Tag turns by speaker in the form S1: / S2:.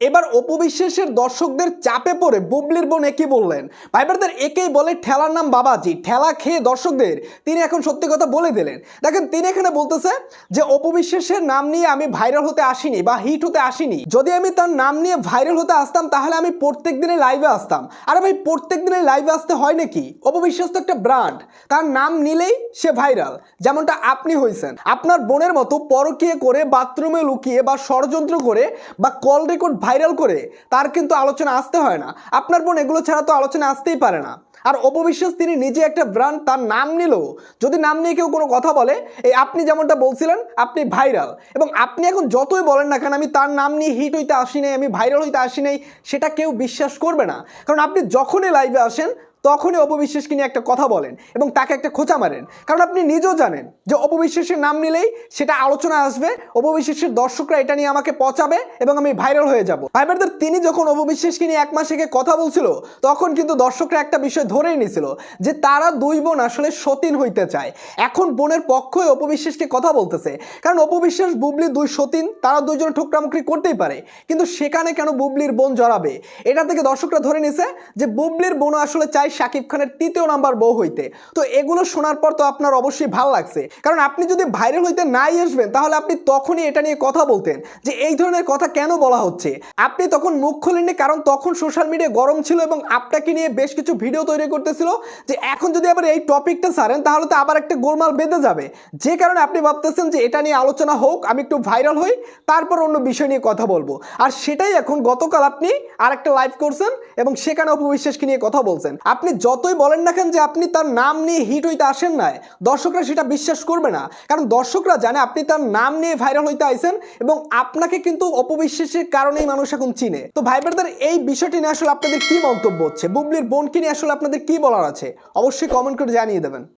S1: এবার অপবিশ্বাসের দর্শকদের চাপে পড়ে বুবলির বোন একই বললেন। ভাইবারদের একেই বলে ঠেলার নাম বাবাজি। ঠেলা খেয়ে দর্শকদের তিনি এখন সত্যি কথা বলে দিলেন। দেখেন, তিনি এখানে বলতেছে যে, অপবিশ্বাসের নাম নিয়ে আমি ভাইরাল হতে আসিনি বা হিট হতে আসিনি। যদি আমি তার নাম নিয়ে ভাইরাল হতে আসতাম, তাহলে আমি প্রত্যেক দিনে লাইভে আসতাম। আরে ভাই, প্রত্যেক দিনে লাইভে আসতে হয় নাকি? অপবিশ্বাস তো একটা ব্র্যান্ড তার নাম নিলেই সে ভাইরাল যেমনটা আপনি হয়েছেন আপনার বোনের মতো পরকীয় করে বাথরুমে লুকিয়ে বা ষড়যন্ত্র করে বা কল রেকর্ড ভাইরাল করে, তার কিন্তু আলোচনা আসতে হয় না। আপনার বোন এগুলো ছাড়া তো আলোচনা আসতেই পারে না। আর অপবিশ্বাস তিনি নিজে একটা ব্র্যান্ড তার নাম নিল যদি নাম নিয়ে কেউ কোনো কথা বলে, এই আপনি যেমনটা বলছিলেন, আপনি ভাইরাল। এবং আপনি এখন যতই বলেন না কেন, আমি তার নাম নিয়ে হিট হইতে আসি নাই, আমি ভাইরাল হইতে আসি নাই, সেটা কেউ বিশ্বাস করবে না। কারণ আপনি যখনই লাইভে আসেন তখনই অপবিশ্বাসকে নিয়ে একটা কথা বলেন এবং তাকে একটা খোঁচা মারেন। কারণ আপনি নিজেও জানেন যে অপবিশ্বাসের নাম নিলেই সেটা আলোচনা আসবে, অপবিশ্বাসের দর্শকরা এটা নিয়ে আমাকে পচাবে এবং আমি ভাইরাল হয়ে যাব। ভাইবারদের তিনি যখন অপবিশ্বাসকে নিয়ে এক মাস কথা বলছিল, তখন কিন্তু দর্শকরা একটা বিষয় ধরেই নিছিল যে তারা দুই বোন আসলে সতীন হইতে চায়। এখন বোনের পক্ষই অপবিশ্বাসকে কথা বলতেছে। কারণ অপবিশ্বাস, বুবলি দুই সতীন, তারা দুইজন ঠোকরামুখরি করতেই পারে। কিন্তু সেখানে কেন বুবলির বোন জড়াবে? এটা থেকে দর্শকরা ধরে নিছে যে বুবলির বোন আসলে চায় শাকিব খানের তৃতীয় নাম্বার বউ হইতে। তো এগুলো শোনার পর তো আপনার অবশ্যই ভালো লাগছে। কারণ আপনি যদি ভাইরাল হইতে নাই আসবেন, তাহলে আপনি তখনই এটা নিয়ে কথা বলতেন যে এই ধরনের কথা কেন বলা হচ্ছে? আপনি তখন মুখ খোলেননি কারণ তখন সোশ্যাল মিডিয়া গরম ছিল এবং আপনাকে নিয়ে বেশ কিছু ভিডিও তৈরি করতেছিল যে এখন যদি আবার এই টপিকটা ছাড়েন তাহলে তো আবার একটা গোলমাল বেঁধে যাবে। যে কারণে আপনি ভাবতেছেন যে এটা নিয়ে আলোচনা হোক, আমি একটু ভাইরাল হই, তারপর অন্য বিষয় নিয়ে কথা বলব। আর সেটাই এখন গতকাল আপনি আর একটা লাইভ করছেন এবং সেখানে অপবিশ্বাসকে নিয়ে কথা বলছেন। আপনি যতই বলেন না কেন যে আপনি তার নাম নিয়ে হিট হইতে আসেন না দর্শকরা সেটা বিশ্বাস করবে না। কারণ দর্শকরা জানে আপনি তার নাম নিয়ে ভাইরাল হইতে আইছেন এবং আপনাকে কিন্তু অপবিশ্বাসের কারণেই মানুষ এখন চিনে। তো ভাই ব্রাদার, এই বিষয়টি নিয়ে আসলে আপনাদের কি মন্তব্য হচ্ছে? বুবলির বোনকে নিয়ে আসলে আপনাদের কি বলার আছে? অবশ্যই কমেন্ট করে জানিয়ে দেবেন।